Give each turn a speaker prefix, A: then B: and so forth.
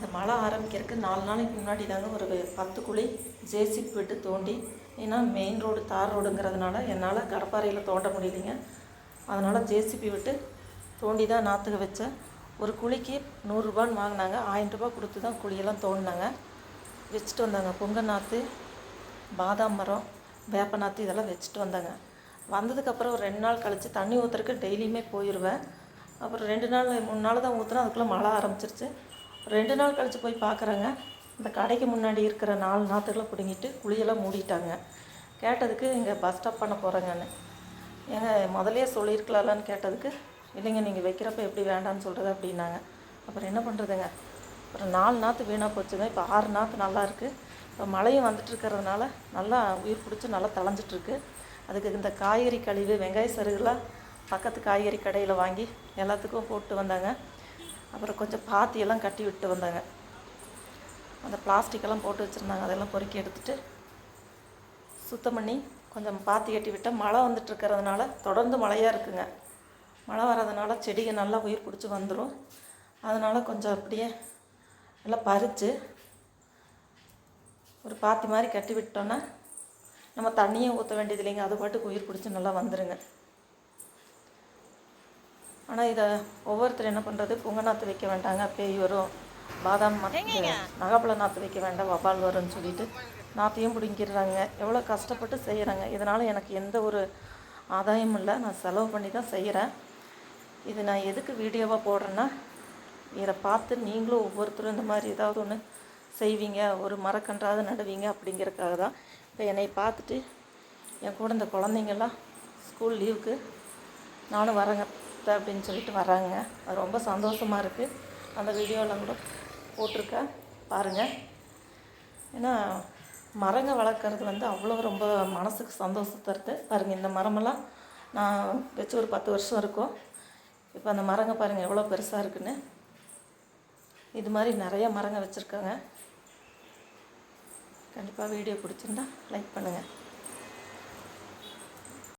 A: இந்த மழை ஆரம்பிக்கிறதுக்கு நாலு நாளைக்கு முன்னாடி தாங்க ஒரு பத்து குழி ஜேசிபி விட்டு தோண்டி ஏன்னா மெயின் ரோடு தார் ரோடுங்கிறதுனால என்னால் கடப்பாறையில் தோண்ட முடியலைங்க. அதனால் ஜேசிபி விட்டு தோண்டி தான் நாற்றுக வச்சேன். ஒரு குழிக்கு நூறுரூபான்னு வாங்கினாங்க. ஆயிரம் ரூபாய் கொடுத்து தான் குழியெல்லாம் தோண்டினாங்க. வச்சுட்டு வந்தாங்க. பொங்க நாற்று பாதாம் மரம் வேப்ப நாற்று இதெல்லாம் வச்சுட்டு வந்தாங்க. வந்ததுக்கப்புறம் ஒரு ரெண்டு நாள் கழித்து தண்ணி ஊற்றுறதுக்கு டெய்லியுமே போயிடுவேன் அப்புறம் ரெண்டு நாள் மூணு நாள் தான் ஊற்றுனா அதுக்குள்ளே மழை ஆரம்பிச்சிருச்சு. ரெண்டு நாள் கழித்து போய் பார்க்குறேங்க. இந்த கடைக்கு முன்னாடி இருக்கிற நாலு நாற்றுகளை பிடுங்கிட்டு குழியெல்லாம் மூடிட்டாங்க. கேட்டதுக்கு இங்கே பஸ் ஸ்டாப் பண்ண போகிறேங்கன்னு. ஏங்க முதலே சொல்லியிருக்கலாம்லான்னு கேட்டதுக்கு இல்லைங்க நீங்கள் வைக்கிறப்ப எப்படி வேண்டாம்னு சொல்கிறது? அப்படின்னாங்க. அப்புறம் என்ன பண்ணுறதுங்க? அப்புறம் நாலு நாற்று வீணாக போச்சுங்க. இப்போ ஆறு நாற்று நல்லா இருக்குது இப்போ மழையும் வந்துட்டு இருக்கிறதுனால நல்லா உயிர் பிடிச்சி நல்லா தளைஞ்சிட்ருக்கு அதுக்கு இந்த காய்கறி கழிவு வெங்காய சருகுலாம் பக்கத்து காய்கறி கடையில் வாங்கி எல்லாத்துக்கும் போட்டு வந்தாங்க. அப்புறம் கொஞ்சம் பாத்தியெல்லாம் கட்டி விட்டு வந்தாங்க. அந்த பிளாஸ்டிக்கெல்லாம் போட்டு வச்சுருந்தாங்க. அதெல்லாம் பொறுக்கி எடுத்துட்டு சுத்தம் பண்ணி கொஞ்சம் பாத்தி கட்டி விட்டால் மழை வந்துட்டு இருக்கிறதுனால தொடர்ந்து மழையாக இருக்குங்க. மழை வர்றதுனால செடிகள் நல்லா உயிர் பிடிச்சி வந்துடும் அதனால் கொஞ்சம் அப்படியே நல்லா பறித்து ஒரு பாத்தி மாதிரி கட்டி விட்டோன்னா நம்ம தண்ணியும் ஊற்ற வேண்டியது இல்லைங்க. அது பாட்டுக்கு உயிர் பிடிச்சி நல்லா வந்துடுங்க ஆனால் இதை ஒவ்வொருத்தர் என்ன பண்ணுறது பொங்க நாற்று வைக்க வேண்டாங்க பேய் வரும் பாதாம் நகப்பழ நாற்று வைக்க வேண்டாம் வபால் வரும்னு சொல்லிட்டு நாற்றையும் பிடுங்கிடுறாங்க. எவ்வளோ கஷ்டப்பட்டு செய்கிறாங்க இதனால் எனக்கு எந்த ஒரு ஆதாயமும் இல்லை. நான் செலவு பண்ணி தான் செய்கிறேன் இது நான் எதுக்கு வீடியோவாக போடுறேன்னா இதை பார்த்து நீங்களும் ஒவ்வொருத்தரும் இந்த மாதிரி ஏதாவது ஒன்று செய்வீங்க ஒரு மரக்கன்றாவது நடுவீங்க அப்படிங்கிறதுக்காக தான் இப்போ என்னை பார்த்துட்டு என் கூட இந்த குழந்தைங்கள்லாம் ஸ்கூல் லீவுக்கு நானும் வரேங்க. அத்தை அப்படின்னு சொல்லிட்டு வராங்க. அது ரொம்ப சந்தோஷமாக இருக்குது அந்த வீடியோலாம் கூட போட்டிருக்கேன் பாருங்கள் ஏன்னா மரங்கள் வளர்க்குறது வந்து அவ்வளோ ரொம்ப மனசுக்கு சந்தோஷத்தை தருது. பாருங்கள் இந்த மரமெல்லாம் நான் வச்சு ஒரு பத்து வருஷம் இருக்கும். இப்போ அந்த மரங்க பாருங்கள் எவ்வளோ பெருசாக இருக்குன்னு. இது மாதிரி நிறைய மரங்க வச்சுருக்காங்க. கண்டிப்பாக வீடியோ பிடிச்சிருந்தா லைக் பண்ணுங்கள்